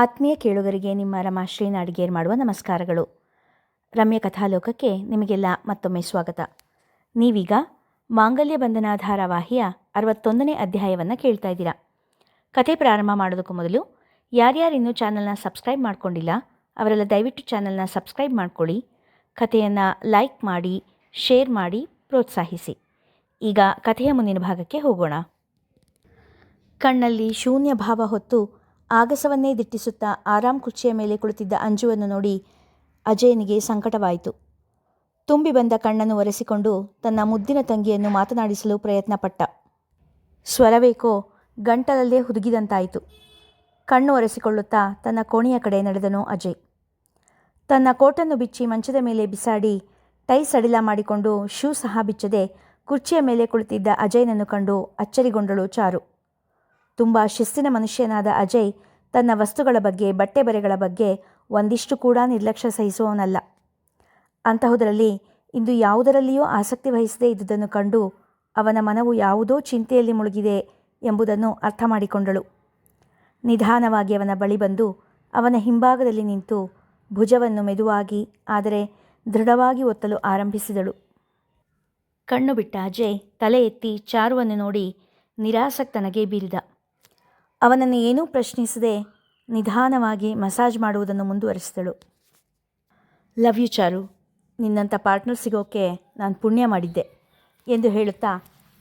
ಆತ್ಮೀಯ ಕೇಳುಗರಿಗೆ ನಿಮ್ಮ ರಮಾಶ್ರೀ ನಾಡಿಗೇರ್ ಮಾಡುವ ನಮಸ್ಕಾರಗಳು. ರಮ್ಯ ಕಥಾಲೋಕಕ್ಕೆ ನಿಮಗೆಲ್ಲ ಮತ್ತೊಮ್ಮೆ ಸ್ವಾಗತ. ನೀವೀಗ ಮಾಂಗಲ್ಯ ಬಂಧನ ಧಾರಾವಾಹಿಯ ಅರವತ್ತೊಂದನೇ ಅಧ್ಯಾಯವನ್ನು ಕೇಳ್ತಾ ಇದ್ದೀರಾ. ಕಥೆ ಪ್ರಾರಂಭ ಮಾಡೋದಕ್ಕೂ ಮೊದಲು ಯಾರ್ಯಾರಿನ್ನೂ ಚಾನಲ್ನ ಸಬ್ಸ್ಕ್ರೈಬ್ ಮಾಡ್ಕೊಂಡಿಲ್ಲ, ಅವರೆಲ್ಲ ದಯವಿಟ್ಟು ಚಾನಲ್ನ ಸಬ್ಸ್ಕ್ರೈಬ್ ಮಾಡ್ಕೊಳ್ಳಿ. ಕಥೆಯನ್ನು ಲೈಕ್ ಮಾಡಿ, ಶೇರ್ ಮಾಡಿ, ಪ್ರೋತ್ಸಾಹಿಸಿ. ಈಗ ಕಥೆಯ ಮುಂದಿನ ಭಾಗಕ್ಕೆ ಹೋಗೋಣ. ಕಣ್ಣಲ್ಲಿ ಶೂನ್ಯ ಭಾವ ಹೊತ್ತು ಆಗಸವನ್ನೇ ದಿಟ್ಟಿಸುತ್ತಾ ಆರಾಮ್ ಕುರ್ಚಿಯ ಮೇಲೆ ಕುಳಿತಿದ್ದ ಅಂಜುವನ್ನು ನೋಡಿ ಅಜಯನಿಗೆ ಸಂಕಟವಾಯಿತು. ತುಂಬಿ ಬಂದ ಕಣ್ಣನ್ನು ಒರೆಸಿಕೊಂಡು ತನ್ನ ಮುದ್ದಿನ ತಂಗಿಯನ್ನು ಮಾತನಾಡಿಸಲು ಪ್ರಯತ್ನಪಟ್ಟ. ಸ್ವರವೇಕೋ, ಗಂಟಲಲ್ಲೇ ಹುದುಗಿದಂತಾಯಿತು. ಕಣ್ಣು ಒರೆಸಿಕೊಳ್ಳುತ್ತಾ ತನ್ನ ಕೋಣೆಯ ಕಡೆ ನಡೆದನು ಅಜಯ್. ತನ್ನ ಕೋಟನ್ನು ಬಿಚ್ಚಿ ಮಂಚದ ಮೇಲೆ ಬಿಸಾಡಿ ಟೈ ಸಡಿಲ ಮಾಡಿಕೊಂಡು ಶೂ ಸಹ ಬಿಚ್ಚದೆ ಕುರ್ಚಿಯ ಮೇಲೆ ಕುಳಿತಿದ್ದ ಅಜಯ್ನನ್ನು ಕಂಡು ಅಚ್ಚರಿಗೊಂಡಳು ಚಾರು. ತುಂಬ ಶಿಸ್ತಿನ ಮನುಷ್ಯನಾದ ಅಜಯ್ ತನ್ನ ವಸ್ತುಗಳ ಬಗ್ಗೆ ಬಟ್ಟೆ ಬರೆಗಳ ಬಗ್ಗೆ ಒಂದಿಷ್ಟು ಕೂಡ ನಿರ್ಲಕ್ಷ್ಯ ಸಹಿಸುವವನಲ್ಲ. ಅಂತಹುದರಲ್ಲಿ ಇಂದು ಯಾವುದರಲ್ಲಿಯೂ ಆಸಕ್ತಿ ವಹಿಸದೇ ಇದ್ದುದನ್ನು ಕಂಡು ಅವನ ಮನವು ಯಾವುದೋ ಚಿಂತೆಯಲ್ಲಿ ಮುಳುಗಿದೆ ಎಂಬುದನ್ನು ಅರ್ಥ ಮಾಡಿಕೊಂಡಳು ನಿಧಾನವಾಗಿ ಅವನ ಬಳಿ ಬಂದು ಅವನ ಹಿಂಭಾಗದಲ್ಲಿ ನಿಂತು ಭುಜವನ್ನು ಮೆದುವಾಗಿ, ಆದರೆ ದೃಢವಾಗಿ ಒತ್ತಲು ಆರಂಭಿಸಿದಳು. ಕಣ್ಣು ಬಿಟ್ಟ ಅಜಯ್ ತಲೆ ಎತ್ತಿ ಚಾರುವನ್ನು ನೋಡಿ ನಿರಾಸಕ್ತನಗೆ ಬೀರಿದ. ಅವನನ್ನು ಏನೂ ಪ್ರಶ್ನಿಸದೆ ನಿಧಾನವಾಗಿ ಮಸಾಜ್ ಮಾಡುವುದನ್ನು ಮುಂದುವರಿಸಿದಳು. ಲವ್ ಯು ಚಾರು, ನಿನ್ನಂಥ ಪಾರ್ಟ್ನರ್ ಸಿಗೋಕ್ಕೆ ನಾನು ಪುಣ್ಯ ಮಾಡಿದ್ದೆ, ಎಂದು ಹೇಳುತ್ತಾ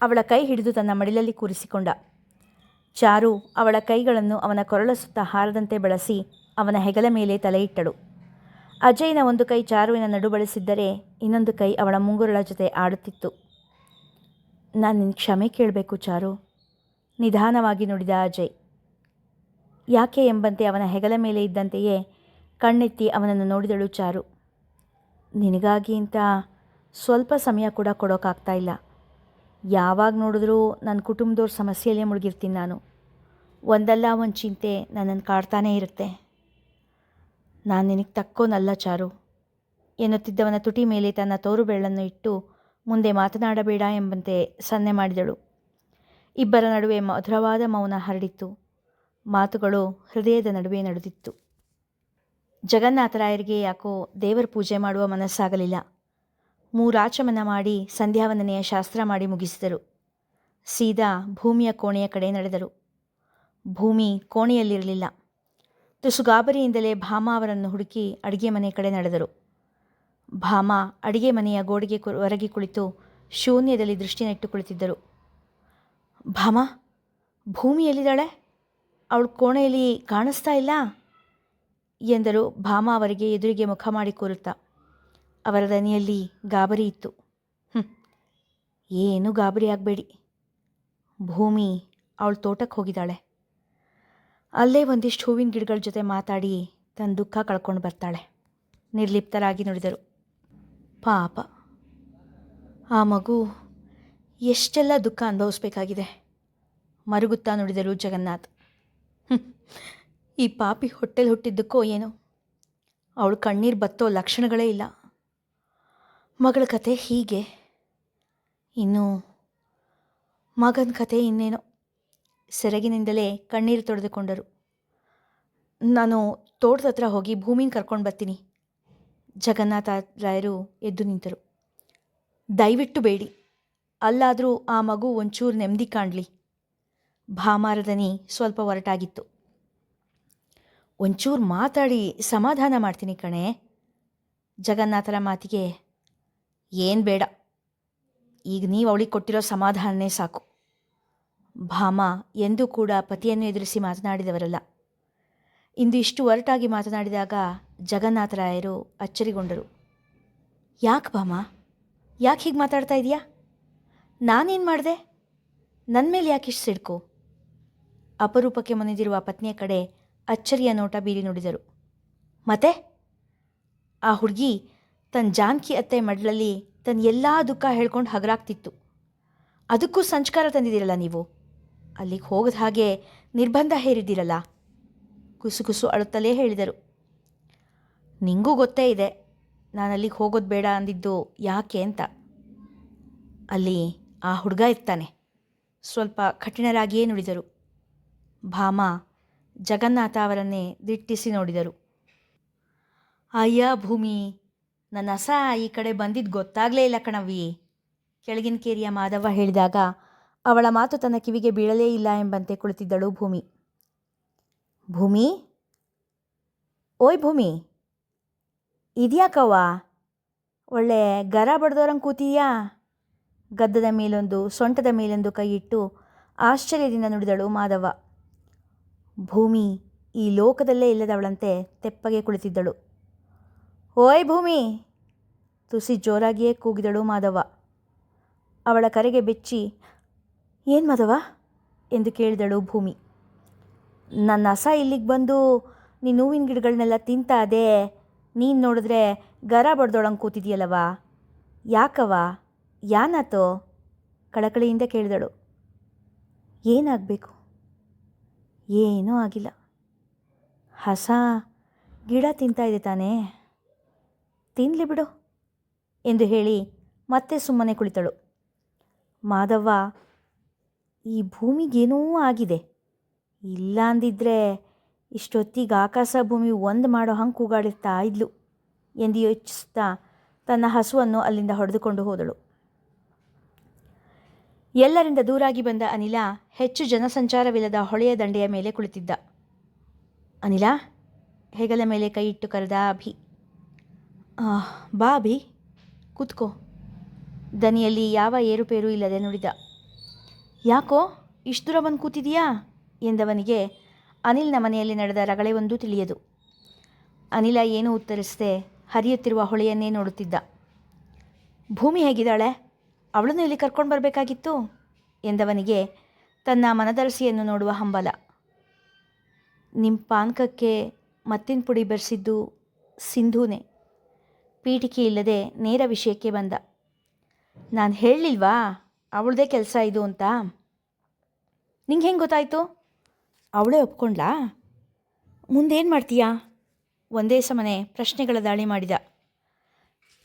ಅವಳ ಕೈ ಹಿಡಿದು ತನ್ನ ಮಡಿಲಲ್ಲಿ ಕೂರಿಸಿಕೊಂಡ. ಚಾರು ಅವಳ ಕೈಗಳನ್ನು ಅವನ ಕೊರಳ ಸುತ್ತ ಹಾರದಂತೆ ಬಳಸಿ ಅವನ ಹೆಗಲ ಮೇಲೆ ತಲೆಯಿಟ್ಟಳು. ಅಜಯ್ನ ಒಂದು ಕೈ ಚಾರುವಿನ ನಡು ಬಳಸಿದ್ದರೆ ಇನ್ನೊಂದು ಕೈ ಅವಳ ಮುಂಗುರಳ ಜೊತೆ ಆಡುತ್ತಿತ್ತು. ನಾನು ನಿನ್ನ ಕ್ಷಮೆ ಕೇಳಬೇಕು ಚಾರು, ನಿಧಾನವಾಗಿ ನುಡಿದ ಅಜಯ್. ಯಾಕೆ ಎಂಬಂತೆ ಅವನ ಹೆಗಲ ಮೇಲೆ ಇದ್ದಂತೆಯೇ ಕಣ್ಣೆತ್ತಿ ಅವನನ್ನು ನೋಡಿದಳು ಚಾರು. ನಿನಗಾಗಿ ಇಂಥ ಸ್ವಲ್ಪ ಸಮಯ ಕೂಡ ಕೊಡೋಕ್ಕಾಗ್ತಾ ಇಲ್ಲ. ಯಾವಾಗ ನೋಡಿದ್ರೂ ನನ್ನ ಕುಟುಂಬದವ್ರ ಸಮಸ್ಯೆಯಲ್ಲೇ ಮುಳುಗಿರ್ತೀನಿ ನಾನು. ಒಂದಲ್ಲ ಒಂದು ಚಿಂತೆ ನನ್ನನ್ನು ಕಾಡ್ತಾನೇ ಇರುತ್ತೆ. ನಾನು ನಿನಗೆ ತಕ್ಕೋನಲ್ಲ ಚಾರು. ಎನ್ನುತ್ತಿದ್ದವನ ತುಟಿ ಮೇಲೆ ತನ್ನ ತೋರು ಬೆಳ್ಳನ್ನು ಇಟ್ಟು ಮುಂದೆ ಮಾತನಾಡಬೇಡ ಎಂಬಂತೆ ಸನ್ನೆ ಮಾಡಿದಳು. ಇಬ್ಬರ ನಡುವೆ ಮಧುರವಾದ ಮೌನ ಹರಡಿತ್ತು. ಮಾತುಗಳು ಹೃದಯದ ನಡುವೆ ನಡೆದಿತ್ತು. ಜಗನ್ನಾಥರಾಯರಿಗೆ ಯಾಕೋ ದೇವರ ಪೂಜೆ ಮಾಡುವ ಮನಸ್ಸಾಗಲಿಲ್ಲ. ಮೂರಾಚಮನ ಮಾಡಿ ಸಂಧ್ಯಾವಂದನೆಯ ಶಾಸ್ತ್ರ ಮಾಡಿ ಮುಗಿಸಿದರು. ಸೀದಾ ಭೂಮಿಯ ಕೋಣೆಯ ಕಡೆ ನಡೆದರು. ಭೂಮಿ ಕೋಣೆಯಲ್ಲಿರಲಿಲ್ಲ. ತುಸುಗಾಬರಿಯಿಂದಲೇ ಭಾಮ ಅವರನ್ನು ಹುಡುಕಿ ಅಡುಗೆ ಮನೆ ಕಡೆ ನಡೆದರು. ಭಾಮ ಅಡಿಗೆ ಮನೆಯ ಗೋಡೆಗೆ ಹೊರಗೆ ಕುಳಿತು ಶೂನ್ಯದಲ್ಲಿ ದೃಷ್ಟಿ ನೆಟ್ಟು ಕುಳಿತಿದ್ದರು. ಭಾಮ, ಭೂಮಿ ಎಲ್ಲಿದ್ದಾಳೆ? ಅವಳು ಕೋಣೆಯಲ್ಲಿ ಕಾಣಿಸ್ತಾ ಇಲ್ಲ ಎಂದರು ಭಾಮ ಅವರಿಗೆ ಎದುರಿಗೆ ಮುಖ ಮಾಡಿ ಕೂರುತ್ತಾ. ಅವರ ದನಿಯಲ್ಲಿ ಗಾಬರಿ ಇತ್ತು. ಹ್ಞೂ ಏನೂ ಗಾಬರಿ ಆಗಬೇಡಿ. ಭೂಮಿ ಅವಳ ತೋಟಕ್ಕೆ ಹೋಗಿದ್ದಾಳೆ. ಅಲ್ಲೇ ಒಂದಿಷ್ಟು ಹೂವಿನ ಗಿಡಗಳ ಜೊತೆ ಮಾತಾಡಿ ತನ್ನ ದುಃಖ ಕಳ್ಕೊಂಡು ಬರ್ತಾಳೆ. ನಿರ್ಲಿಪ್ತರಾಗಿ ನುಡಿದರು. ಪಾಪ, ಆ ಮಗು ಎಷ್ಟೆಲ್ಲ ದುಃಖ ಅನುಭವಿಸ್ಬೇಕಾಗಿದೆ, ಮರುಗುತ್ತಾ ನುಡಿದರು ಜಗನ್ನಾಥ್. ಈ ಪಾಪಿ ಹೊಟ್ಟೆಲಿ ಹುಟ್ಟಿದ್ದಕ್ಕೋ ಏನೋ. ಅವಳು ಕಣ್ಣೀರು ಬತ್ತೋ ಲಕ್ಷಣಗಳೇ ಇಲ್ಲ. ಮಗಳ ಕತೆ ಹೀಗೆ. ಇನ್ನು ಮಗನ ಕತೆ ಇನ್ನೇನೋ. ಸೆರಗಿನಿಂದಲೇ ಕಣ್ಣೀರು ತೊಡೆದುಕೊಂಡರು. ನಾನು ತೋಟದ ಹತ್ರ ಹೋಗಿ ಭೂಮಿನ ಕರ್ಕೊಂಡು ಬರ್ತೀನಿ. ಜಗನ್ನಾಥ ರಾಯರು ಎದ್ದು ನಿಂತರು. ದಯವಿಟ್ಟು ಬೇಡಿ. ಅಲ್ಲಾದರೂ ಆ ಮಗು ಒಂಚೂರು ನೆಮ್ಮದಿ ಕಾಣಲಿ. ಭಾಮಾರದನಿ ಸ್ವಲ್ಪ ಒರಟಾಗಿತ್ತು ಒಂಚೂರು ಮಾತಾಡಿ ಸಮಾಧಾನ ಮಾಡ್ತೀನಿ ಕಣೆ. ಜಗನ್ನಾಥರ ಮಾತಿಗೆ ಏನು ಬೇಡ. ಈಗ ನೀವು ಅವಳಿಗೆ ಕೊಟ್ಟಿರೋ ಸಮಾಧಾನನೇ ಸಾಕು. ಭಾಮ ಎಂದೂ ಕೂಡ ಪತಿಯನ್ನು ಎದುರಿಸಿ ಮಾತನಾಡಿದವರಲ್ಲ. ಇಂದು ಇಷ್ಟು ಒರಟಾಗಿ ಮಾತನಾಡಿದಾಗ ಜಗನ್ನಾಥರಾಯರು ಅಚ್ಚರಿಗೊಂಡರು. ಯಾಕೆ ಭಾಮ? ಯಾಕೆ ಹೀಗೆ ಮಾತಾಡ್ತಾ ಇದೆಯಾ? ನಾನೇನು ಮಾಡಿದೆ? ನನ್ನ ಮೇಲೆ ಯಾಕೆ ಇಷ್ಟು ಸಿಡ್ಕು? ಅಪರೂಪಕ್ಕೆ ಮನೆದಿರುವ ಪತ್ನಿಯ ಕಡೆ ಅಚ್ಚರಿಯ ನೋಟ ಬೀರಿ ನುಡಿದರು. ಮತ್ತೆ? ಆ ಹುಡುಗಿ ತನ್ನ ಜಾನ್ಕಿ ಅತ್ತೆ ಮಡ್ಲಲ್ಲಿ ತನ್ನ ಎಲ್ಲ ದುಃಖ ಹೇಳ್ಕೊಂಡು ಹಗರಾಗ್ತಿತ್ತು. ಅದಕ್ಕೂ ಸಂಸ್ಕಾರ ತಂದಿದ್ದೀರಲ್ಲ ನೀವು? ಅಲ್ಲಿಗೆ ಹೋಗದ ಹಾಗೆ ನಿರ್ಬಂಧ ಹೇರಿದ್ದೀರಲ್ಲ? ಕುಸುಕುಸು ಕುಸು ಅಳುತ್ತಲೇ ಹೇಳಿದರು. ನಿಂಗೂ ಗೊತ್ತೇ ಇದೆ. ನಾನು ಅಲ್ಲಿಗೆ ಹೋಗೋದು ಬೇಡ ಅಂದಿದ್ದು ಯಾಕೆ ಅಂತ. ಅಲ್ಲಿ ಆ ಹುಡುಗ ಇರ್ತಾನೆ. ಸ್ವಲ್ಪ ಕಠಿಣರಾಗಿಯೇ ನುಡಿದರು. ಭಾಮ ಜಗನ್ನಾಥ ಅವರನ್ನೇ ದಿಟ್ಟಿಸಿ ನೋಡಿದರು. ಅಯ್ಯ ಭೂಮಿ, ನನ್ನ ಹಸ ಈ ಕಡೆ ಬಂದಿದ್ದು ಗೊತ್ತಾಗಲೇ ಇಲ್ಲ ಕಣವಿ ಕೆಳಗಿನ ಕೇರಿಯ ಮಾಧವ ಹೇಳಿದಾಗ ಅವಳ ಮಾತು ತನ್ನ ಕಿವಿಗೆ ಬೀಳಲೇ ಇಲ್ಲ ಎಂಬಂತೆ ಕುಳಿತಿದ್ದಳು ಭೂಮಿ. ಭೂಮಿ? ಓಯ್ ಭೂಮಿ, ಇದ್ಯಾಕವ್ವ? ಒಳ್ಳೆ ಗರ ಬಡ್ದೋರಂಗೆ ಕೂತೀಯಾ ಗದ್ದದ ಮೇಲೊಂದು ಸೊಂಟದ ಮೇಲೊಂದು ಕೈಯಿಟ್ಟು ಆಶ್ಚರ್ಯದಿಂದ ನುಡಿದಳು ಮಾಧವ. ಭೂಮಿ ಈ ಲೋಕದಲ್ಲೇ ಇಲ್ಲದವಳಂತೆ ತೆಪ್ಪಗೆ ಕುಳಿತಿದ್ದಳು. ಓಯ್ ಭೂಮಿ! ತುಸಿ ಜೋರಾಗಿಯೇ ಕೂಗಿದಳು ಮಾಧವ. ಅವಳ ಕರೆಗೆ ಬೆಚ್ಚಿ, ಏನು ಮಾಧವ? ಎಂದು ಕೇಳಿದಳು ಭೂಮಿ. ನನ್ನ ಹಸ ಇಲ್ಲಿಗೆ ಬಂದು ನೀನು ಹೂವಿನ ಗಿಡಗಳನ್ನೆಲ್ಲ ಅದೇ, ನೀನು ನೋಡಿದ್ರೆ ಗರ ಬಡ್ದೊಳಂಗೆ ಕೂತಿದೆಯಲ್ಲವ? ಯಾಕವ ಯಾನಾತೋ? ಕಳಕಳಿಯಿಂದ ಕೇಳಿದಳು. ಏನಾಗಬೇಕು? ಏನೂ ಆಗಿಲ್ಲ. ಹಸ, ಗಿಡ ತಿಂತಾಯಿದೆ ತಾನೇ. ತಿನ್ನಲಿ ಬಿಡು ಎಂದು ಹೇಳಿ ಮತ್ತೆ ಸುಮ್ಮನೆ ಕುಳಿತಳು. ಮಾಧವ್ವ, ಈ ಭೂಮಿಗೇನೂ ಆಗಿದೆ. ಇಲ್ಲ ಅಂದಿದ್ರೆ ಇಷ್ಟೊತ್ತಿಗೆ ಆಕಾಶ ಭೂಮಿ ಒಂದು ಮಾಡೋ ಹಂಗೆ ಕೂಗಾಡಿರ್ತಾ ಇದ್ಲು ಎಂದು ಯೋಚಿಸ್ತಾ ತನ್ನ ಹಸುವನ್ನು ಅಲ್ಲಿಂದ ಹೊಡೆದುಕೊಂಡು ಹೋದಳು. ಎಲ್ಲರಿಂದ ದೂರಾಗಿ ಬಂದ ಅನಿಲ ಹೆಚ್ಚು ಜನಸಂಚಾರವಿಲ್ಲದ ಹೊಳೆಯ ದಂಡೆಯ ಮೇಲೆ ಕುಳಿತಿದ್ದ. ಅನಿಲ ಹೆಗಲ ಮೇಲೆ ಕೈ ಇಟ್ಟು ಕರೆದ ಅಭಿ "ಆ, ಬಾ ಅಭಿ ಕೂತ್ಕೋ. ದನಿಯಲ್ಲಿ ಯಾವ ಏರುಪೇರು ಇಲ್ಲದೆ ನುಡಿದ. ಯಾಕೋ ಇಷ್ಟು ದೂರ ಬಂದು ಕೂತಿದೀಯಾ? ಎಂದವನಿಗೆ ಅನಿಲ್ನ ಮನೆಯಲ್ಲಿ ನಡೆದ ರಗಳೆ ಒಂದು ತಿಳಿಯದು. ಅನಿಲ ಏನೂ ಉತ್ತರಿಸದೆ ಹರಿಯುತ್ತಿರುವ ಹೊಳೆಯನ್ನೇ ನೋಡುತ್ತಿದ್ದ. ಭೂಮಿ ಹೇಗಿದ್ದಾಳೆ? ಅವಳನ್ನು ಇಲ್ಲಿ ಕರ್ಕೊಂಡು ಬರಬೇಕಾಗಿತ್ತು? ಎಂದವನಿಗೆ ತನ್ನ ಮನದರಸಿಯನ್ನು ನೋಡುವ ಹಂಬಲ. ನಿಮ್ಮ ಪಾನಕಕ್ಕೆ ಮತ್ತಿನ ಪುಡಿ ಬೆರೆಸಿದ್ದು ಸಿಂಧೂನೇ. ಪೀಠಿಕೆ ಇಲ್ಲದೆ ನೇರ ವಿಷಯಕ್ಕೆ ಬಂದ. ನಾನು ಹೇಳಲಿಲ್ವಾ? ಅವಳದೇ ಕೆಲಸ ಇದು ಅಂತ. ನಿಂಗೆ ಹೆಂಗೆ ಗೊತ್ತಾಯಿತು? ಅವಳೇ ಒಪ್ಕೊಂಡ್ಲಾ? ಮುಂದೇನು ಮಾಡ್ತೀಯಾ? ಒಂದೇ ಸಮನೆ ಪ್ರಶ್ನೆಗಳ ದಾಳಿ ಮಾಡಿದ.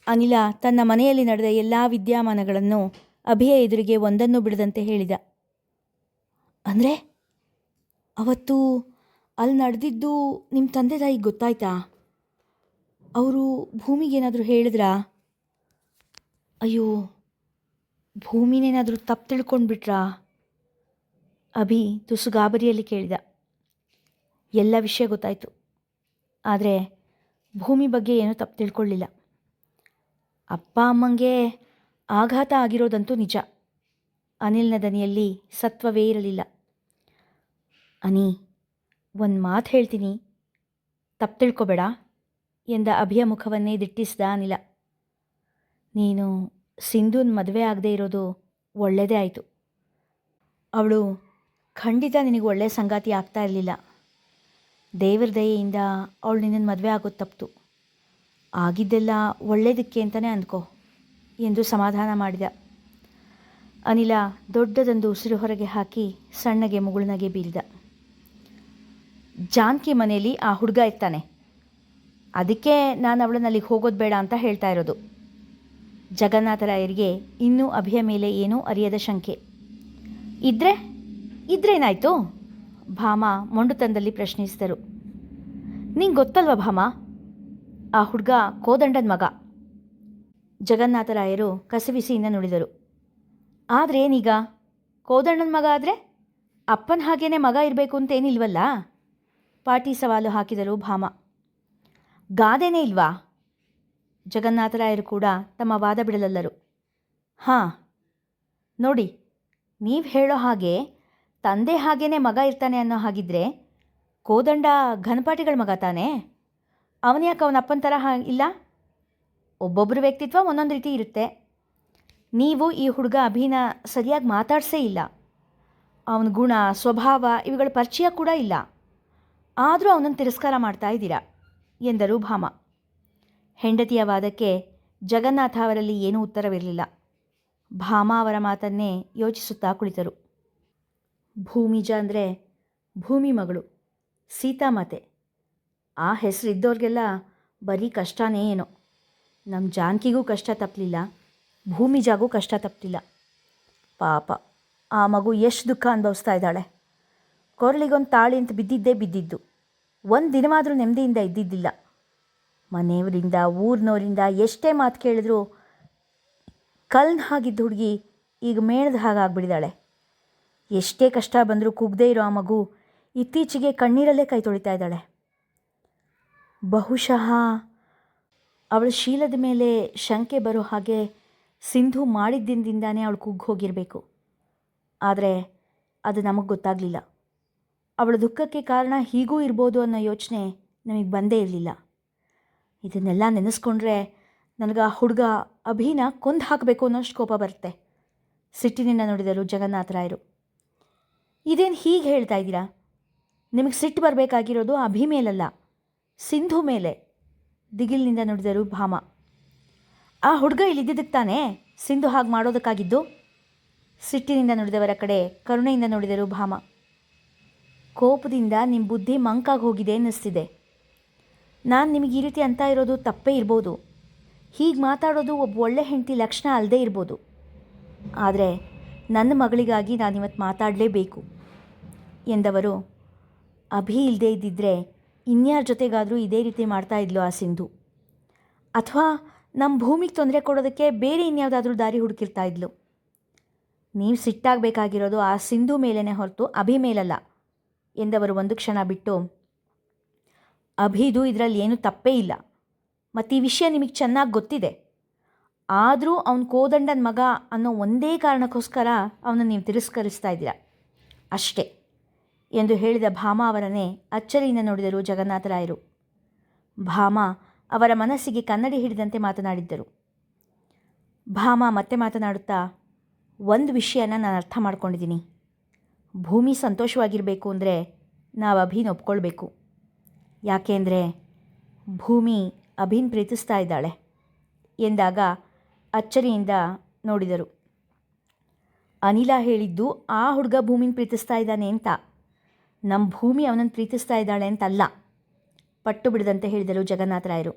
ಅನಿಲ ತನ್ನ ಮನೆಯಲ್ಲಿ ನಡೆದ ಎಲ್ಲ ವಿದ್ಯಮಾನಗಳನ್ನು ಅಭಿಯ ಎದುರಿಗೆ ಒಂದನ್ನು ಬಿಡದಂತೆ ಹೇಳಿದ. ಅಂದರೆ? ಅವತ್ತು ಅಲ್ಲಿ ನಡೆದಿದ್ದು ನಿಮ್ಮ ತಂದೆ ತಾಯಿಗೆ ಗೊತ್ತಾಯ್ತಾ? ಅವರು ಭೂಮಿಗೇನಾದರೂ ಹೇಳಿದ್ರಾ? ಅಯ್ಯೋ, ಭೂಮಿನೇನಾದರೂ ತಪ್ಪು ತಿಳ್ಕೊಂಡ್ಬಿಟ್ರಾ? ಅಭಿ ತುಸು ಗಾಬರಿಯಲ್ಲಿ ಕೇಳಿದ. ಎಲ್ಲ ವಿಷಯ ಗೊತ್ತಾಯಿತು. ಆದರೆ ಭೂಮಿ ಬಗ್ಗೆ ಏನೂ ತಪ್ಪು ತಿಳ್ಕೊಳ್ಳಿಲ್ಲ. ಅಪ್ಪ ಅಮ್ಮಂಗೆ ಆಘಾತ ಆಗಿರೋದಂತೂ ನಿಜ. ಅನಿಲ್ನ ದನಿಯಲ್ಲಿ ಸತ್ವವೇ ಇರಲಿಲ್ಲ. ಅನಿ, ಒಂದು ಮಾತು ಹೇಳ್ತೀನಿ. ತಪ್ಪು ತಿಳ್ಕೊಬೇಡ ಎಂದ ಅಭಿಯ ಮುಖವನ್ನೇ ದಿಟ್ಟಿಸಿದ ಅನಿಲ. ನೀನು ಸಿಂಧುನ್ ಮದುವೆ ಆಗದೆ ಇರೋದು ಒಳ್ಳೆಯದೇ ಆಯಿತು. ಅವಳು ಖಂಡಿತ ನಿನಗೆ ಒಳ್ಳೆಯ ಸಂಗಾತಿ ಆಗ್ತಾ ಇರಲಿಲ್ಲ. ದೇವ್ರ ದಯೆಯಿಂದ ಅವಳು ನಿನ್ನನ್ನು ಮದುವೆ ಆಗೋದು ತಪ್ಪಿತು ಆಗಿದ್ದೆಲ್ಲ ಒಳ್ಳೆಯದಕ್ಕೆ ಅಂತಲೇ ಅಂದ್ಕೋ ಎಂದು ಸಮಾಧಾನ ಮಾಡಿದ. ಅನಿಲ ದೊಡ್ಡದೊಂದು ಉಸಿರು ಹೊರಗೆ ಹಾಕಿ ಸಣ್ಣಗೆ ಮುಗುಳ್ನಗೆ ಬೀರಿದ ಜಾನ್ಕಿ ಮನೆಯಲ್ಲಿ ಆ ಹುಡುಗ ಇರ್ತಾನೆ. ಅದಕ್ಕೆ ನಾನು ಅವಳನ್ನ ಅಲ್ಲಿಗೆ ಹೋಗೋದು ಬೇಡ ಅಂತ ಹೇಳ್ತಾ ಇರೋದು. ಜಗನ್ನಾಥರಾಯರಿಗೆ ಇನ್ನೂ ಅಭಿಯ ಮೇಲೆ ಏನೂ ಅರಿಯದ ಶಂಕೆ. ಇದ್ರೆ, ಇದ್ರೇನಾಯಿತು? ಭಾಮ ಮೊಂಡುತನದಲ್ಲಿ ಪ್ರಶ್ನಿಸಿದರು. ನಿಂಗೆ ಗೊತ್ತಲ್ವ ಭಾಮ? ಆ ಹುಡುಗ ಕೋದಂಡನ ಮಗ. ಜಗನ್ನಾಥರಾಯರು ಕಸಬಿಸಿಯಿಂದ ನುಡಿದರು. ಆದರೆ ಏನೀಗ? ಕೋದಂಡನ ಮಗ ಆದರೆ ಅಪ್ಪನ ಹಾಗೇನೆ ಮಗ ಇರಬೇಕು ಅಂತೇನಿಲ್ವಲ್ಲ? ಪಾಟಿ ಸವಾಲು ಹಾಕಿದರು ಭಾಮ. ಗಾದೆನೇ ಇಲ್ವಾ? ಜಗನ್ನಾಥರಾಯರು ಕೂಡ ತಮ್ಮ ವಾದ ಬಿಡಲಲ್ಲರು. ಹಾಂ, ನೋಡಿ, ನೀವು ಹೇಳೋ ಹಾಗೆ ತಂದೆ ಹಾಗೇನೆ ಮಗ ಇರ್ತಾನೆ ಅನ್ನೋ ಹಾಗಿದ್ರೆ ಕೋದಂಡ ಘನಪಾಟಿಗಳ ಮಗ ತಾನೇ? ಅವನ್ಯಾಕೆ ಅವನ ಅಪ್ಪನ ಥರ ಹಾ ಇಲ್ಲ? ಒಬ್ಬೊಬ್ಬರ ವ್ಯಕ್ತಿತ್ವ ಒಂದೊಂದು ರೀತಿ ಇರುತ್ತೆ. ನೀವು ಈ ಹುಡುಗ ಅಭಿನ ಸರಿಯಾಗಿ ಮಾತಾಡ್ಸೇ ಇಲ್ಲ. ಅವನ ಗುಣ, ಸ್ವಭಾವ ಇವುಗಳ ಪರಿಚಯ ಕೂಡ ಇಲ್ಲ. ಆದರೂ ಅವನನ್ನು ತಿರಸ್ಕಾರ ಮಾಡ್ತಾ ಇದ್ದೀರಾ? ಎಂದರು ಭಾಮ. ಹೆಂಡತಿಯ ವಾದಕ್ಕೆ ಜಗನ್ನಾಥ ಅವರಲ್ಲಿ ಏನೂ ಉತ್ತರವಿರಲಿಲ್ಲ. ಭಾಮ ಅವರ ಮಾತನ್ನೇ ಯೋಚಿಸುತ್ತಾ ಕುಳಿತರು. ಭೂಮಿಜ ಅಂದರೆ ಭೂಮಿ ಮಗಳು, ಸೀತಾಮಾತೆ. ಆ ಹೆಸರು ಇದ್ದವ್ರಿಗೆಲ್ಲ ಬರೀ ಕಷ್ಟನೇ ಏನೋ. ನಮ್ಮ ಜಾನಕಿಗೂ ಕಷ್ಟ ತಪ್ಪಲಿಲ್ಲ ಭೂಮಿಜಾಗೂ ಕಷ್ಟ ತಪ್ಪಲಿಲ್ಲ ಪಾಪ, ಆ ಮಗು ಎಷ್ಟು ದುಃಖ ಅನುಭವಿಸ್ತಾ ಇದ್ದಾಳೆ. ಕೊರಳಿಗೊಂದು ತಾಳಿ ಅಂತ ಬಿದ್ದಿದ್ದೇ ಬಿದ್ದಿದ್ದು. ಒಂದು ದಿನವಾದರೂ ನೆಮ್ಮದಿಯಿಂದ ಇದ್ದಿದ್ದಿಲ್ಲ. ಮನೆಯವರಿಂದ ಊರಿನವರಿಂದ ಎಷ್ಟೇ ಮಾತು ಕೇಳಿದ್ರು ಕಲ್ನ ಹಾಗಿದ್ದ ಹುಡುಗಿ ಈಗ ಮೇಣದ ಹಾಗಾಗ್ಬಿಟ್ಟಿದ್ದಾಳೆ ಎಷ್ಟೇ ಕಷ್ಟ ಬಂದರೂ ಕುಗ್ದೇ ಇರೋ ಆ ಮಗು ಇತ್ತೀಚೆಗೆ ಕಣ್ಣೀರಲ್ಲೇ ಕೈ ತೊಳಿತಾ ಇದ್ದಾಳೆ. ಬಹುಶಃ ಅವಳ ಶೀಲದ ಮೇಲೆ ಶಂಕೆ ಬರೋ ಹಾಗೆ ಸಿಂಧು ಮಾಡಿದ್ದಿಂದಾನೇ ಅವಳು ಕುಗ್ಗೋಗಿರಬೇಕು ಆದರೆ ಅದು ನಮಗೆ ಗೊತ್ತಾಗಲಿಲ್ಲ. ಅವಳ ದುಃಖಕ್ಕೆ ಕಾರಣ ಹೀಗೂ ಇರ್ಬೋದು ಅನ್ನೋ ಯೋಚನೆ ನಮಗೆ ಬಂದೇ ಇರಲಿಲ್ಲ. ಇದನ್ನೆಲ್ಲ ನೆನೆಸ್ಕೊಂಡ್ರೆ ನನಗೆ ಆ ಹುಡುಗ ಅಭಿನ ಕೊಂದು ಹಾಕಬೇಕು ಅನ್ನೋಷ್ಟು ಕೋಪ ಬರುತ್ತೆ. ಸಿಟ್ಟಿನಿಂದ ನೋಡಿದರು ಜಗನ್ನಾಥರಾಯರು. ಇದೇನು ಹೀಗೆ ಹೇಳ್ತಾ ಇದ್ದೀರಾ? ನಿಮಗೆ ಸಿಟ್ಟು ಬರಬೇಕಾಗಿರೋದು ಅಭಿ ಮೇಲಲ್ಲ ಸಿಂಧು ಮೇಲೆ ದಿಗಿಲಿನಿಂದ ನೋಡಿದರು ಭಾಮ ಆ ಹುಡುಗ ಇಲ್ಲಿದ್ದಕ್ಕೆ ತಾನೇ ಸಿಂಧು ಹಾಗೆ ಮಾಡೋದಕ್ಕಾಗಿದ್ದು? ಸಿಟ್ಟಿನಿಂದ ನೋಡಿದವರ ಕಡೆ, ಕರುಣೆಯಿಂದ ನೋಡಿದರು ಭಾಮ ಕೋಪದಿಂದ ನಿಮ್ಮ ಬುದ್ಧಿ ಮಂಕಾಗಿ ಹೋಗಿದೆ ಅನ್ನಿಸ್ತಿದೆ. ನಾನು ನಿಮಗೆ ಈ ರೀತಿ ಅಂತ ಇರೋದು ತಪ್ಪೇ ಇರ್ಬೋದು. ಹೀಗೆ ಮಾತಾಡೋದು ಒಬ್ಬ ಒಳ್ಳೆ ಹೆಂಡತಿ ಲಕ್ಷಣ ಅಲ್ಲದೇ ಇರ್ಬೋದು. ಆದರೆ ನನ್ನ ಮಗಳಿಗಾಗಿ ನಾನಿವತ್ತು ಮಾತಾಡಲೇಬೇಕು ಎಂದವರು ಅಭಿ ಇಲ್ಲದೇ ಇದ್ದಿದ್ದರೆ ಇನ್ಯಾರ ಜೊತೆಗಾದರೂ ಇದೇ ರೀತಿ ಮಾಡ್ತಾ ಇದ್ಲು ಆ ಸಿಂಧು. ಅಥವಾ ನಮ್ಮ ಭೂಮಿಗೆ ತೊಂದರೆ ಕೊಡೋದಕ್ಕೆ ಬೇರೆ ಇನ್ಯಾವುದಾದ್ರೂ ದಾರಿ ಹುಡುಕಿರ್ತಾ ಇದ್ಲು. ನೀವು ಸಿಟ್ಟಾಗಬೇಕಾಗಿರೋದು ಆ ಸಿಂಧು ಮೇಲೇ ಹೊರತು ಅಭಿ ಮೇಲಲ್ಲ, ಎಂದವರು ಒಂದು ಕ್ಷಣ ಬಿಟ್ಟು, ಅಭಿದು ಇದರಲ್ಲಿ ಏನೂ ತಪ್ಪೇ ಇಲ್ಲ. ಮತ್ತು ಈ ವಿಷಯ ನಿಮಗೆ ಚೆನ್ನಾಗಿ ಗೊತ್ತಿದೆ. ಆದರೂ ಅವನ ಕೋದಂಡನ ಮಗ ಅನ್ನೋ ಒಂದೇ ಕಾರಣಕ್ಕೋಸ್ಕರ ಅವನನ್ನು ನೀವು ತಿರಸ್ಕರಿಸ್ತಾ ಇದ್ದೀರ? ಅಷ್ಟೇ. ಎಂದು ಹೇಳಿದ ಭಾಮ ಅವರನ್ನೇ ಅಚ್ಚರಿಯಿಂದ ನೋಡಿದರು ಜಗನ್ನಾಥರಾಯರು. ಭಾಮ ಅವರ ಮನಸ್ಸಿಗೆ ಕನ್ನಡಿ ಹಿಡಿದಂತೆ ಮಾತನಾಡಿದ್ದರು. ಭಾಮ ಮತ್ತೆ ಮಾತನಾಡುತ್ತಾ, ಒಂದು ವಿಷಯನ ನಾನು ಅರ್ಥ ಮಾಡ್ಕೊಂಡಿದ್ದೀನಿ. ಭೂಮಿ ಸಂತೋಷವಾಗಿರಬೇಕು ಅಂದರೆ ನಾವು ಅಭಿನ್ ಒಪ್ಕೊಳ್ಬೇಕು. ಯಾಕೆಂದರೆ ಭೂಮಿ ಅಭಿನ್ ಪ್ರೀತಿಸ್ತಾ ಇದ್ದಾಳೆ ಎಂದಾಗ ಅಚ್ಚರಿಯಿಂದ ನೋಡಿದರು. ಅನಿಲ ಹೇಳಿದ್ದು, ಆ ಹುಡುಗ ಭೂಮಿನ ಪ್ರೀತಿಸ್ತಾ ಇದ್ದಾನೆ ಅಂತ. ನಮ್ಮ ಭೂಮಿ ಅವನನ್ನು ಪ್ರೀತಿಸ್ತಾ ಇದ್ದಾಳೆ ಅಂತಲ್ಲ. ಪಟ್ಟು ಬಿಡದಂತೆ ಹೇಳಿದರು ಜಗನ್ನಾಥರಾಯರು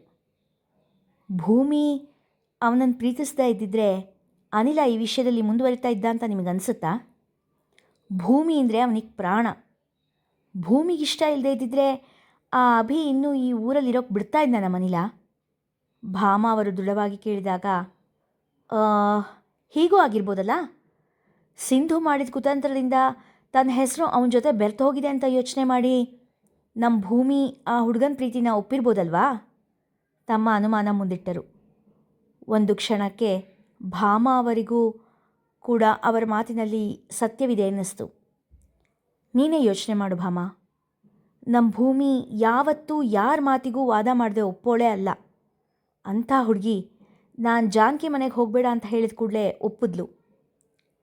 ಭೂಮಿ ಅವನನ್ನು ಪ್ರೀತಿಸ್ತಾ ಇದ್ದಿದ್ರೆ ಅನಿಲ ಈ ವಿಷಯದಲ್ಲಿ ಮುಂದುವರಿತಾ ಇದ್ದ ಅಂತ ನಿಮಗನ್ಸುತ್ತಾ ಭೂಮಿ ಅಂದರೆ ಅವನಿಗೆ ಪ್ರಾಣ. ಭೂಮಿಗಿಷ್ಟ ಇಲ್ಲದೆ ಇದ್ದಿದ್ರೆ ಆ ಅಭಿ ಇನ್ನೂ ಈ ಊರಲ್ಲಿರೋಕ್ಕೆ ಬಿಡ್ತಾ ಇದ್ದ ನಮ್ಮ ಅನಿಲ? ಭಾಮ ಅವರು ದೃಢವಾಗಿ ಕೇಳಿದಾಗ ಹೀಗೂ ಆಗಿರ್ಬೋದಲ್ಲ? ಸಿಂಧು ಮಾಡಿದ ಕುತಂತ್ರದಿಂದ ತನ್ನ ಹೆಸರು ಅವನ ಜೊತೆ ಬೆರ್ತು ಹೋಗಿದೆ ಅಂತ ಯೋಚನೆ ಮಾಡಿ ನಮ್ಮ ಭೂಮಿ ಆ ಹುಡುಗನ ಪ್ರೀತಿನ ಒಪ್ಪಿರ್ಬೋದಲ್ವಾ? ತಮ್ಮ ಅನುಮಾನ ಮುಂದಿಟ್ಟರು. ಒಂದು ಕ್ಷಣಕ್ಕೆ ಭಾಮ ಅವರಿಗೂ ಕೂಡ ಅವರ ಮಾತಿನಲ್ಲಿ ಸತ್ಯವಿದೆ ಅನ್ನಿಸ್ತು. ನೀನೇ ಯೋಚನೆ ಮಾಡು ಭಾಮ. ನಮ್ಮ ಭೂಮಿ ಯಾವತ್ತೂ ಯಾರ ಮಾತಿಗೂ ವಾದ ಮಾಡದೆ ಒಪ್ಪೋಳೆ ಅಲ್ಲ. ಅಂಥ ಹುಡುಗಿ ನಾನು ಜಾನಕಿ ಮನೆಗೆ ಹೋಗಬೇಡ ಅಂತ ಹೇಳಿದ ಕೂಡಲೇ ಒಪ್ಪಿದ್ಲು.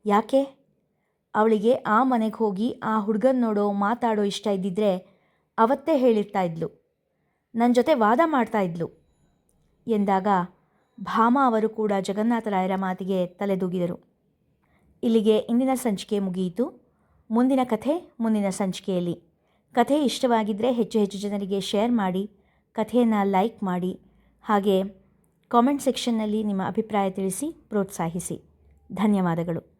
ಯಾಕೆ? ಅವಳಿಗೆ, ಆ ಮನೆಗೆ ಹೋಗಿ ಆ ಹುಡುಗನ ನೋಡೋ ಮಾತಾಡೋ ಇಷ್ಟ ಇದ್ದಿದ್ರೆ ಅವತ್ತೇ ಹೇಳಿರ್ತಾ ಇದ್ಲು. ನನ್ನ ಜೊತೆ ವಾದ ಮಾಡ್ತಾ ಇದ್ಲು. ಎಂದಾಗ ಭಾಮ ಅವರು ಕೂಡ ಜಗನ್ನಾಥರಾಯರ ಮಾತಿಗೆ ತಲೆದೂಗಿದರು. ಇಲ್ಲಿಗೆ ಇಂದಿನ ಸಂಚಿಕೆ ಮುಗಿಯಿತು. ಮುಂದಿನ ಕಥೆ ಮುಂದಿನ ಸಂಚಿಕೆಯಲ್ಲಿ. ಕಥೆ ಇಷ್ಟವಾಗಿದ್ದರೆ ಹೆಚ್ಚು ಹೆಚ್ಚು ಜನರಿಗೆ ಶೇರ್ ಮಾಡಿ, ಕಥೆಯನ್ನು ಲೈಕ್ ಮಾಡಿ, ಹಾಗೆ ಕಾಮೆಂಟ್ ಸೆಕ್ಷನ್ನಲ್ಲಿ ನಿಮ್ಮ ಅಭಿಪ್ರಾಯ ತಿಳಿಸಿ, ಪ್ರೋತ್ಸಾಹಿಸಿ. ಧನ್ಯವಾದಗಳು.